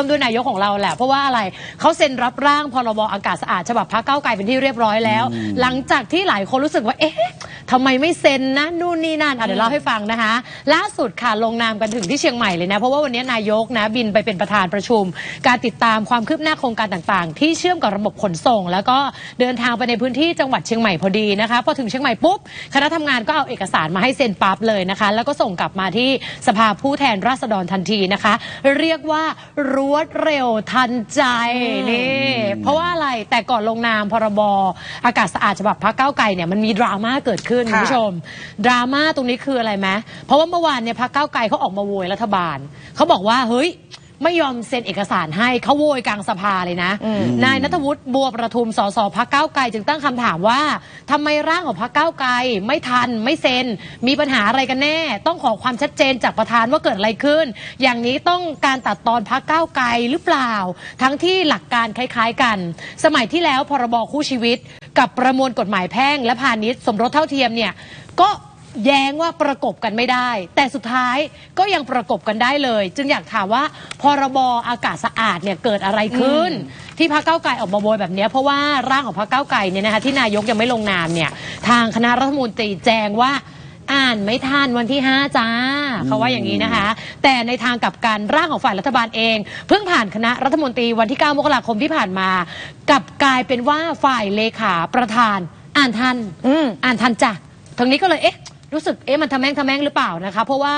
ริ่มด้วยนายกของเราแหละ เพราะว่าอะไรเขาเซ็นรับร่างพรบอากาศสะอาดฉบับพักเก้าวไกลเป็นที่เรียบร้อยแล้ว หลังจากที่หลายคนรู้สึกว่าเอ๊ะทำไมไม่เซ็นนะนู่นนี่นั่นอะเดี๋ยวเล่าให้ฟังนะคะ ล่าสุดค่ะลงนามกันถึงที่เชียงใหม่เลยนะ เพราะว่าวันนี้นายกนะบินไปเป็นประธานประชุม การติดตามความคืบหน้าโครงการต่างๆ ที่เชื่อมกับระบบขนส่ง แล้วก็เดินทางไปในพื้นที่จังหวัดเชียงใหม่พอดีนะคะพอถึงเชียงใหม่ปุ๊บคณะทำงานก็เอาเอกสารมาให้เซ็นปั๊บเลยนะคะ แล้วก็ส่งกลับมาที่สภาผู้แทนราษฎรทันทีนะคะ เรียกว่ารวดเร็วทันใจนี่เพราะว่าอะไรแต่ก่อนลงนามพรบอากาศสะอาดฉบับพรรคก้าวไกลเนี่ยมันมีดราม่าเกิดขึ้นคุณผู้ชม ดราม่าตรงนี้คืออะไรไหมเพราะว่าเมื่อวานเนี่ยพรรคก้าวไกลเขาออกมาโวยรัฐบาลเขาบอกว่าเฮ้ย ไม่ยอมเซ็นเอกสารให้เขาโวยกลางสภาเลยนะ นายนัทวุฒิบัวประทุมสสพักก้าวไกลจึงตั้งคำถามว่าทำไมร่างของพักก้าวไกลไม่ทันไม่เซ็น มีปัญหาอะไรกันแน่ ต้องขอความชัดเจนจากประธานว่าเกิดอะไรขึ้น อย่างนี้ต้องการตัดตอนพักก้าวไกลหรือเปล่า ทั้งที่หลักการคล้ายๆกัน สมัยที่แล้วพรบคู่ชีวิต กับประมวลกฎหมายแพ่งและพาณิชย์สมรสเท่าเทียมเนี่ยก็ แย้งว่าประกบกันไม่ได้ แต่สุดท้ายก็ยังประกบกันได้เลย จึงอยากถามว่าพรบอากาศสะอาดเนี่ยเกิดอะไรขึ้น ที่พรรคเก้าวไกลออกมาโวยแบบเนี้ยเพราะว่าร่างของพรรคเก้าวไกลเนี่ยนะคะที่นายกยังไม่ลงนามเนี่ยทางคณะรัฐมนตรีแจ้งว่าอ่านไม่ทันวันที่ 5 จ้า เขาว่าอย่างนี้นะคะ แต่ในทางกลับการร่างของฝ่ายรัฐบาลเอง เพิ่งผ่านคณะรัฐมนตรีวันที่ 9 มกราคมที่ผ่านมา กลับกลายเป็นว่าฝ่ายเลขาประธาน อ่านทันอืมอ่านทันจ้ะทางนี้ก็เลยเอ๊ะ รู้สึกเอ๊ะมันทำแม่งทำแม่งหรือเปล่านะคะ เพราะว่า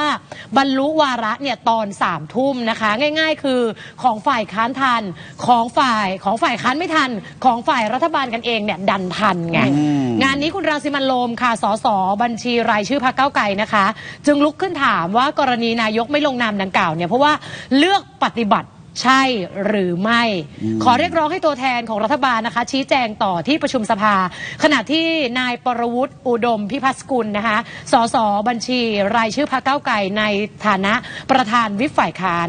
บรรลุวาระเนี่ยตอนสามทุ่มนะคะ ง่าย ๆ คือของฝ่ายค้านทันของฝ่ายของฝ่ายค้านไม่ทัน ของฝ่ายรัฐบาลกันเองเนี่ยดันทันไงงานนี้คุณรังสิมันต์โรมค่ะสสบัญชีรายชื่อพรรคเก้าวไกลนะคะ จึงลุกขึ้นถามว่ากรณีนายกไม่ลงนามดังกล่าวเนี่ยเพราะว่าเลือกปฏิบัติ ใช่หรือไม่ ขอเรียกร้องให้ตัวแทนของรัฐบาลนะคะ ชี้แจงต่อที่ประชุมสภา ขณะที่นายปรวุฒิอุดมพิพัฒน์กุลนะคะสสบัญชีรายชื่อพรรคเก้าวไกลในฐานะประธานวิปฝ่ายค้าน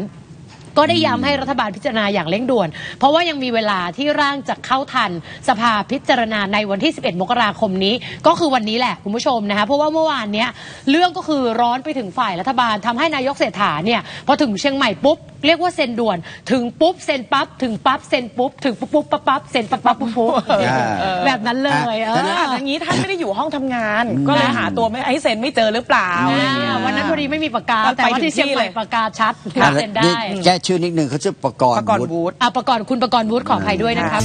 ก็ได้ย้ำให้รัฐบาลพิจารณาอย่างเร่งด่วน เพราะว่ายังมีเวลาที่ร่างจะเข้าทัน สภาพิจารณาในวันที่ 11 มกราคมนี้ ก็คือวันนี้แหละคุณผู้ชมนะคะเพราะว่าเมื่อวานเนี้ยเรื่องก็คือร้อนไปถึงฝ่ายรัฐบาลทำให้นายกเศรษฐาเนี่ยพอถึงเชียงใหม่ปุ๊บ เรียกว่าเซ็นด่วน ถึงปุ๊บเซ็นปั๊บถึงปั๊บเซ็นปุ๊บถึงปุ๊บปุ๊บปั๊บปั๊บเซ็นปั๊บปั๊บปุ๊บปุ๊บอ่าแบบนั้นเลยเอแต่อนะอะอย่างนี้ท่านไม่ได้อยู่ห้องทำงาน ก็เลยหาตัวไม่ให้เซ็นไม่เจอหรือเปล่าอะไรอย่างเงี้ย อ่าวันนั้นพอดีไม่มีปากกาก็แต่ว่าไปถึงที่เชียงใหม่ที่เลย ปากกาชัดอะเซ็นได้แก้ชื่อนิดนึงเขาชื่อประกรณ์ประกอบวุฒิวูดอะประกอบคุณประกรณ์วุฒิขออภัยด้วยนะครับ